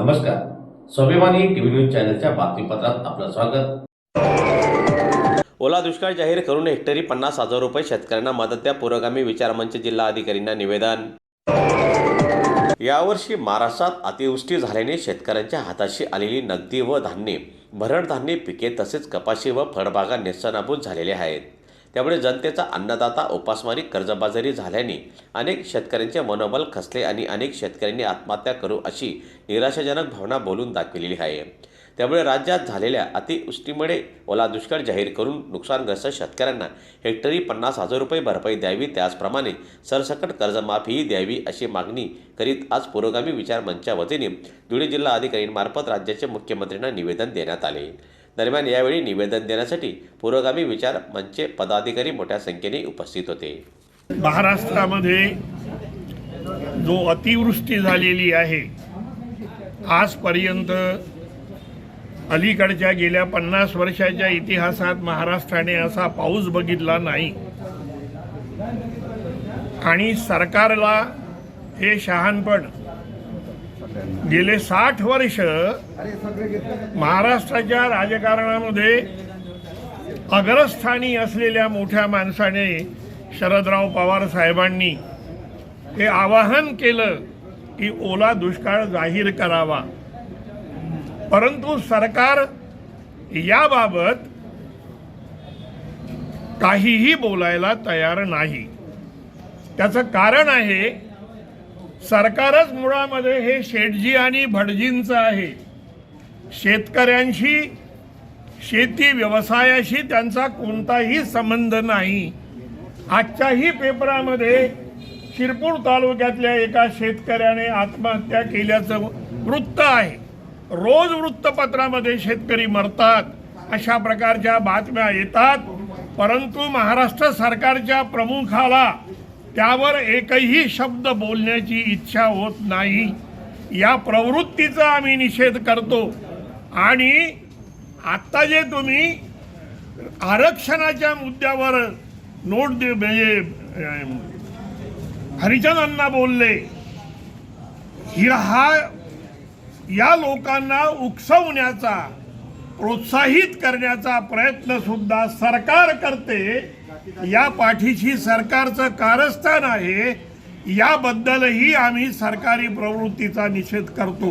नमस्कार. स्वाभिमानी TV news चॅनलच्या बातमीपत्रात आपलं स्वागत. ओला दुष्काळ जाहीर करून हेक्टरी पन्नास हजार रुपये शेतकऱ्यांना मदत द्या पुरोगामी विचारमंच जिल्हा अधिकाऱ्यांना निवेदन. यावर्षी महाराष्ट्रात अतिवृष्टी झाल्याने शेतकऱ्यांच्या हाताशी आलेली नगदी व धान्ये भरड धान्य पिके तसेच कपाशी व फळबागा नेस्तनाबूत झालेल्या आहेत. त्यामुळे जनतेचा अन्नदाता उपासमारी कर्जबाजारी झाल्याने अनेक शेतकऱ्यांचे मनोबल खचले आणि अनेक शेतकऱ्यांनी आत्महत्या करू अशी निराशाजनक भावना बोलून दाखविलेली आहे. त्यामुळे राज्यात झालेल्या अतिवृष्टीमुळे ओला दुष्काळ जाहीर करून नुकसानग्रस्त शेतकऱ्यांना हेक्टरी पन्नास हजार रुपये भरपाई द्यावी त्याचप्रमाणे सरसकट कर्जमाफीही द्यावी अशी मागणी करीत आज पुरोगामी विचार मंचच्या वतीने धुळे जिल्हा अधिकाऱ्यांमार्फत राज्याचे मुख्यमंत्र्यांना निवेदन देण्यात आले. दरम्यान यावेळी निवेदन देण्यासाठी पुरोगामी विचार मंचचे पदाधिकारी मोठ्या संख्येने उपस्थित होते. महाराष्ट्रामध्ये जो अतिवृष्टी झालेली आहे आजपर्यंत अलीकडच्या गेल्या पन्नास वर्षाच्या इतिहासात महाराष्ट्राने असा पाऊस बघितला नाही. आणि सरकारला हे शहाणपण गेले साठ वर्ष महाराष्ट्राच्या राजकारणामध्ये अग्रस्थानी असलेल्या मोठ्या माणसाने शरदराव पवार साहेबांनी हे आवाहन केलं की ओला दुष्काळ जाहीर करावा. परंतु सरकार याबाबत काहीही बोलायला तयार नाही. त्याचं कारण आहे सरकारच मुळामध्ये हे शेटजी आणि भटजींचं आहे. शेतकऱ्यांशी शेती व्यवसायाशी त्यांचा कोणताही संबंध नाही. आजच्याही पेपरामध्ये शिरपूर तालुक्यातल्या एका शेतकऱ्याने आत्महत्या केल्याचं वृत्त आहे. रोज वृत्तपत्रामध्ये शेतकरी मरतात अशा प्रकारच्या बातम्या येतात परंतु महाराष्ट्र सरकारच्या प्रमुखाला त्यावर एकही शब्द बोलण्याची इच्छा होत नाही. या प्रवृत्तीचा आम्ही निषेध करतो. आणि आत्ता जे तुम्ही आरक्षणाच्या मुद्द्यावर नोट दे म्हणजे हरिचंदांना बोलले ही हा या लोकांना उकसवण्याचा प्रोत्साहित करण्याचा प्रयत्न सुद्धा सरकार करते. या पाठीशी सरकारचं कारस्थान आहे याबद्दलही आम्ही सरकारी प्रवृत्तीचा निषेध करतो.